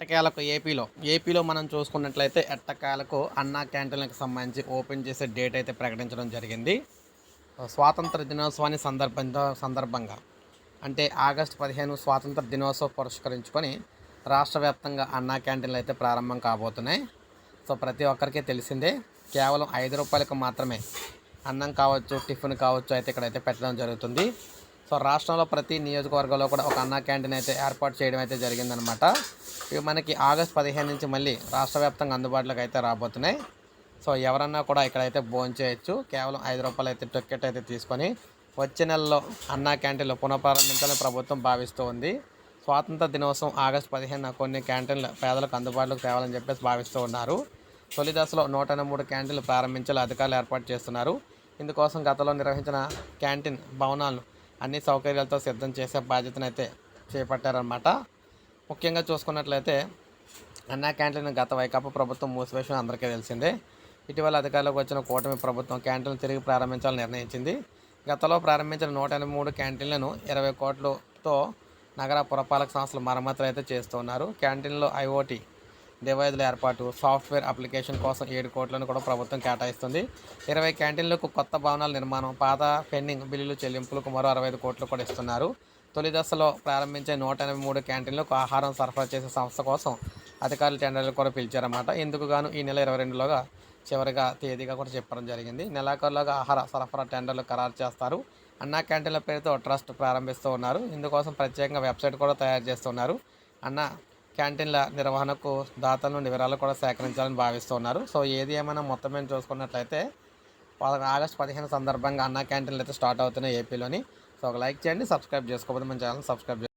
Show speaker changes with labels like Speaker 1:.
Speaker 1: ఎట్టకేలకు ఏపీలో? ఏపీలో మనం చూసుకున్నట్లయితే ఎట్టకేలకు అన్నా క్యాంటీన్లకు సంబంధించి ఓపెన్ చేసే డేట్ అయితే ప్రకటించడం జరిగింది. స్వాతంత్ర దినోత్సవాన్ని సందర్భంతో సందర్భంగా అంటే ఆగస్టు పదిహేను స్వాతంత్ర దినోత్సవం పురస్కరించుకొని రాష్ట్ర వ్యాప్తంగా అన్నా క్యాంటీన్లు అయితే ప్రారంభం కాబోతున్నాయి. సో ప్రతి ఒక్కరికి తెలిసిందే కేవలం ఐదు రూపాయలకు మాత్రమే అన్నం కావచ్చు టిఫిన్ కావచ్చు అయితే ఇక్కడైతే పెట్టడం జరుగుతుంది. సో రాష్ట్రంలో ప్రతి నియోజకవర్గంలో కూడా ఒక అన్నా క్యాంటీన్ అయితే ఏర్పాటు చేయడం అయితే జరిగిందనమాట ఇవి మనకి ఆగస్ట్ పదిహేను నుంచి మళ్ళీ రాష్ట్ర వ్యాప్తంగా అందుబాటులోకి అయితే రాబోతున్నాయి. సో ఎవరన్నా కూడా ఇక్కడైతే భోజనం చేయొచ్చు. కేవలం ఐదు రూపాయలు అయితే టికెట్ అయితే తీసుకొని వచ్చే నెలలో అన్నా క్యాంటీన్లు పునఃప్రారంభించాలని ప్రభుత్వం భావిస్తూ ఉంది. స్వాతంత్ర దినోత్సవం ఆగస్టు పదిహేను కొన్ని క్యాంటీన్లు పేదలకు అందుబాటులోకి తేవాలని చెప్పేసి భావిస్తూ ఉన్నారు. తొలి దశలో నూట ఎనభై మూడు క్యాంటీన్లు ప్రారంభించాలి అధికారులు ఏర్పాటు చేస్తున్నారు. ఇందుకోసం గతంలో నిర్వహించిన క్యాంటీన్ భవనాలను అన్ని సౌకర్యాలతో సిద్ధం చేసే బాధ్యతను అయితే చేపట్టారన్నమాట. ముఖ్యంగా చూసుకున్నట్లయితే అన్నా క్యాంటీన్ గత వైకాపా ప్రభుత్వం మూసివేసిన అందరికీ తెలిసిందే. ఇటీవల అధికారంలోకి వచ్చిన కూటమి ప్రభుత్వం క్యాంటీన్లు తిరిగి ప్రారంభించాలని నిర్ణయించింది. గతంలో ప్రారంభించిన నూట ఎనభై మూడు క్యాంటీన్లను ఇరవై కోట్లతో నగర పురపాలక సంస్థలు మరమ్మతులు అయితే చేస్తున్నారు. క్యాంటీన్లో ఐఓటీ డివైజ్ల ఏర్పాటు సాఫ్ట్వేర్ అప్లికేషన్ కోసం ఏడు కోట్లను కూడా ప్రభుత్వం కేటాయిస్తుంది. ఇరవై క్యాంటీన్లకు కొత్త భవనాల నిర్మాణం పాత పెండింగ్ బిల్లులు చెల్లింపులకు మరో అరవై ఐదు కోట్లు కూడా ఇస్తున్నారు. తొలి దశలో ప్రారంభించే నూట ఎనభై మూడు క్యాంటీన్లకు ఆహారం సరఫరా చేసే సంస్థ కోసం అధికారులు టెండర్లు కూడా పిలిచారన్నమాట. ఎందుకు గాను ఈ నెల ఇరవై రెండులోగా చివరిగా తేదీగా కూడా చెప్పడం జరిగింది. నెలాఖరులోగా ఆహార సరఫరా టెండర్లు ఖరారు చేస్తారు. అన్నా క్యాంటీన్ల పేరుతో ట్రస్ట్ ప్రారంభిస్తూ ఉన్నారు. ఇందుకోసం ప్రత్యేకంగా వెబ్సైట్ కూడా తయారు చేస్తున్నారు అన్న క్యాంటీన్ల నిర్వహణకు దాతల నుండి వివరాలు కూడా సేకరించాలని భావిస్తున్నారు. సో ఏది ఏమైనా మొత్తం మేము చూసుకున్నట్లయితే పద- ఆగస్ట్ పదిహేను సందర్భంగా అన్న క్యాంటీన్లు అయితే స్టార్ట్ అవుతున్నాయి ఏపీలోని. సో ఒక లైక్ చేయండి సబ్స్క్రైబ్ చేసుకోకపోతే మన ఛానల్ సబ్స్క్రైబ్